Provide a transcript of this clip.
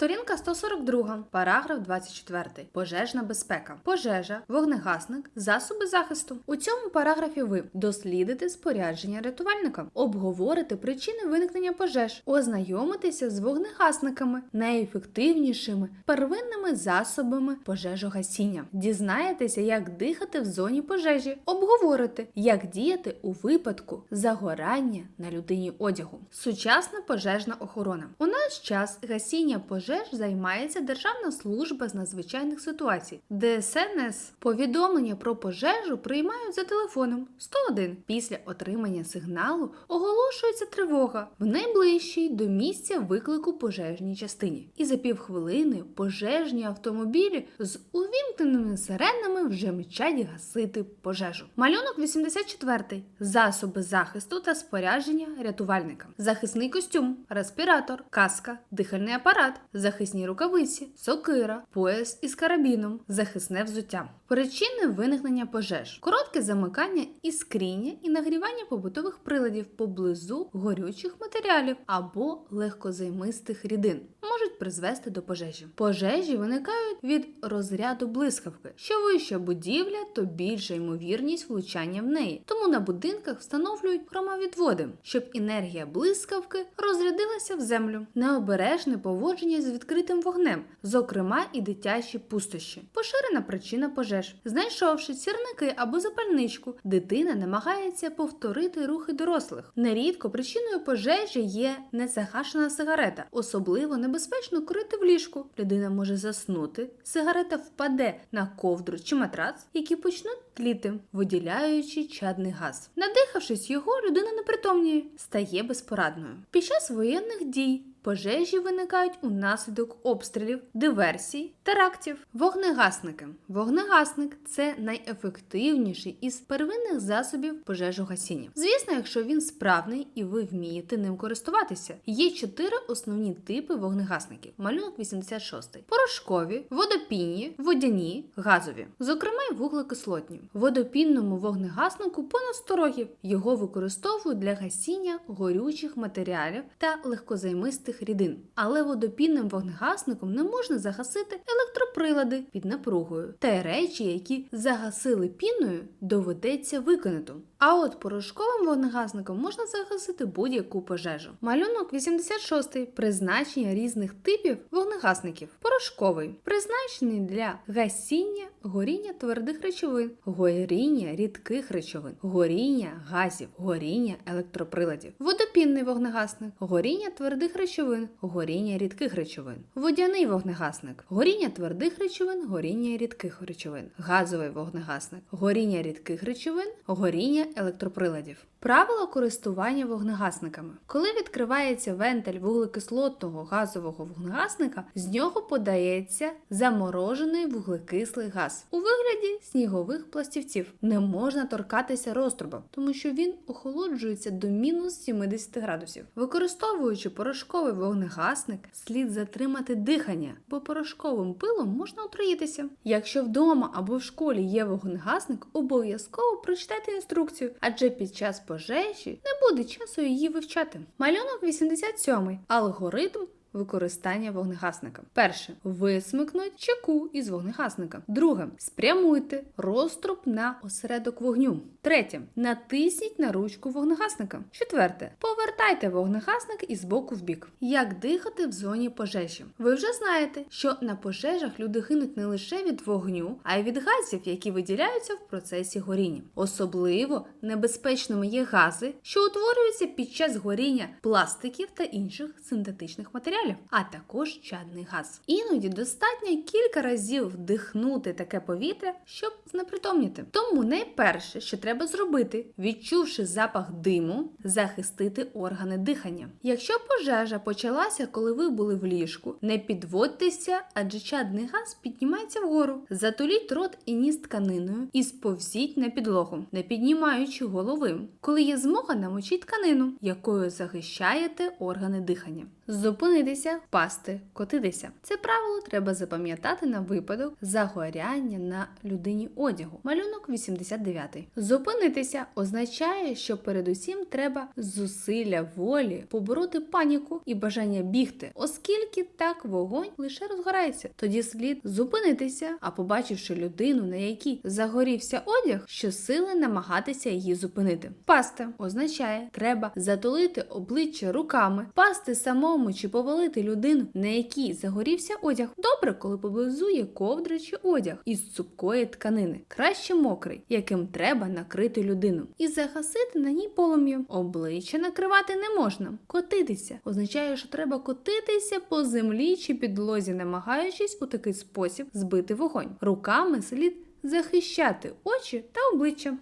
Сторінка 142, параграф 24. Пожежна безпека. Пожежа, вогнегасник, засоби захисту. У цьому параграфі ви дослідите спорядження рятувальника, обговорите причини виникнення пожеж, ознайомитеся з вогнегасниками, найефективнішими первинними засобами пожежогасіння. Дізнаєтеся, як дихати в зоні пожежі, обговорите, як діяти у випадку загорання на людині одягу. Сучасна пожежна охорона. У наш час гасіння пожеж займається Державна служба з надзвичайних ситуацій. ДСНС повідомлення про пожежу приймають за телефоном 101. Після отримання сигналу оголошується тривога в найближчій до місця виклику пожежній частині. І за півхвилини пожежні автомобілі з увімкненими сиренами вже мчать гасити пожежу. Малюнок 84. Засоби захисту та спорядження рятувальника. Захисний костюм, респіратор, каска, дихальний апарат, захисні рукавиці, сокира, пояс із карабіном, захисне взуття. Причини виникнення пожеж: коротке замикання іскріння і нагрівання побутових приладів поблизу горючих матеріалів або легкозаймистих рідин призвести до пожежі. Пожежі виникають від розряду блискавки. Що вища будівля, то більша ймовірність влучання в неї. Тому на будинках встановлюють хромовідводи, щоб енергія блискавки розрядилася в землю. Необережне поводження з відкритим вогнем, зокрема і дитячі пустощі. Поширена причина пожеж. Знайшовши сірники або запальничку, дитина намагається повторити рухи дорослих. Нерідко причиною пожежі є незагашена сигарета, особливо небезпечно курити в ліжку. Людина може заснути, сигарета впаде на ковдру чи матрац, які почнуть тліти, виділяючи чадний газ. Надихавшись його, людина непритомніє, стає безпорадною. Під час воєнних дій Пожежі виникають унаслідок обстрілів, диверсій, терактів. Вогнегасники. Вогнегасник це найефективніший із первинних засобів пожежогасіння. Звісно, якщо він справний і ви вмієте ним користуватися. Є чотири основні типи вогнегасників. Малюнок 86. Порошкові, водопінні, водяні, газові, зокрема й вуглекислотні. Водопінному вогнегаснику понад 100 років. Його використовують для гасіння горючих матеріалів та легкозаймистих рідин. Але водопінним вогнегасником не можна загасити електроприлади під напругою. Та речі, які загасили піною, доведеться виконати. А от порошковим вогнегасником можна загасити будь-яку пожежу. Малюнок 86. Призначення різних типів вогнегасників. Порошковий призначений для гасіння горіння твердих речовин, горіння рідких речовин, горіння газів, горіння електроприладів. Водопінний вогнегасник, горіння твердих речовин, горіння рідких речовин. Водяний вогнегасник, горіння твердих речовин, горіння рідких речовин. Газовий вогнегасник, горіння рідких речовин, горіння електроприладів. Правила користування вогнегасниками. Коли відкривається вентиль вуглекислотного газового вогнегасника, з нього подається заморожений вуглекислий газ у вигляді снігових пластівців. Не можна торкатися розтруба, тому що він охолоджується до мінус 70 градусів. Використовуючи порошковий вогнегасник, слід затримати дихання, бо порошковим пилом можна отруїтися. Якщо вдома або в школі є вогнегасник, обов'язково прочитайте інструкцію, адже під час пожежі не буде часу її вивчати. Малюнок 87. Алгоритм. Використання вогнегасника. Перше. Висмикнуть чеку із вогнегасника. Друге. Спрямуйте розтруб на осередок вогню. Третє. Натисніть на ручку вогнегасника. Четверте. Повертайте вогнегасник із боку в бік. Як дихати в зоні пожежі? Ви вже знаєте, що на пожежах люди гинуть не лише від вогню, а й від газів, які виділяються в процесі горіння. Особливо небезпечними є гази, що утворюються під час горіння пластиків та інших синтетичних матеріалів, а також чадний газ. Іноді достатньо кілька разів вдихнути таке повітря, щоб знепритомніти. Тому найперше, що треба зробити, відчувши запах диму, захистити органи дихання. Якщо пожежа почалася, коли ви були в ліжку, не підводьтеся, адже чадний газ піднімається вгору. Затуліть рот і ніс тканиною і сповзіть на підлогу, не піднімаючи голови. Коли є змога, намочіть тканину, якою захищаєте органи дихання. Зупинитися Зупинитися, впасти, котитися. Це правило треба запам'ятати на випадок загоряння на людині одягу. Малюнок 89. Зупинитися означає, що передусім треба зусилля волі побороти паніку і бажання бігти, оскільки так вогонь лише розгорається. Тоді слід зупинитися, а побачивши людину, на якій загорівся одяг, щосили намагатися її зупинити. Пасти означає, треба затулити обличчя руками, пасти самому чи повалити людину, на якій загорівся одяг. Добре, коли поблизу є ковдра чи одяг із цупкої тканини, краще мокрий, яким треба накрити людину, і загасити на ній полум'я. Обличчя накривати не можна. Котитися означає, що треба котитися по землі чи підлозі, намагаючись у такий спосіб збити вогонь. Руками слід захищати очі та обличчя.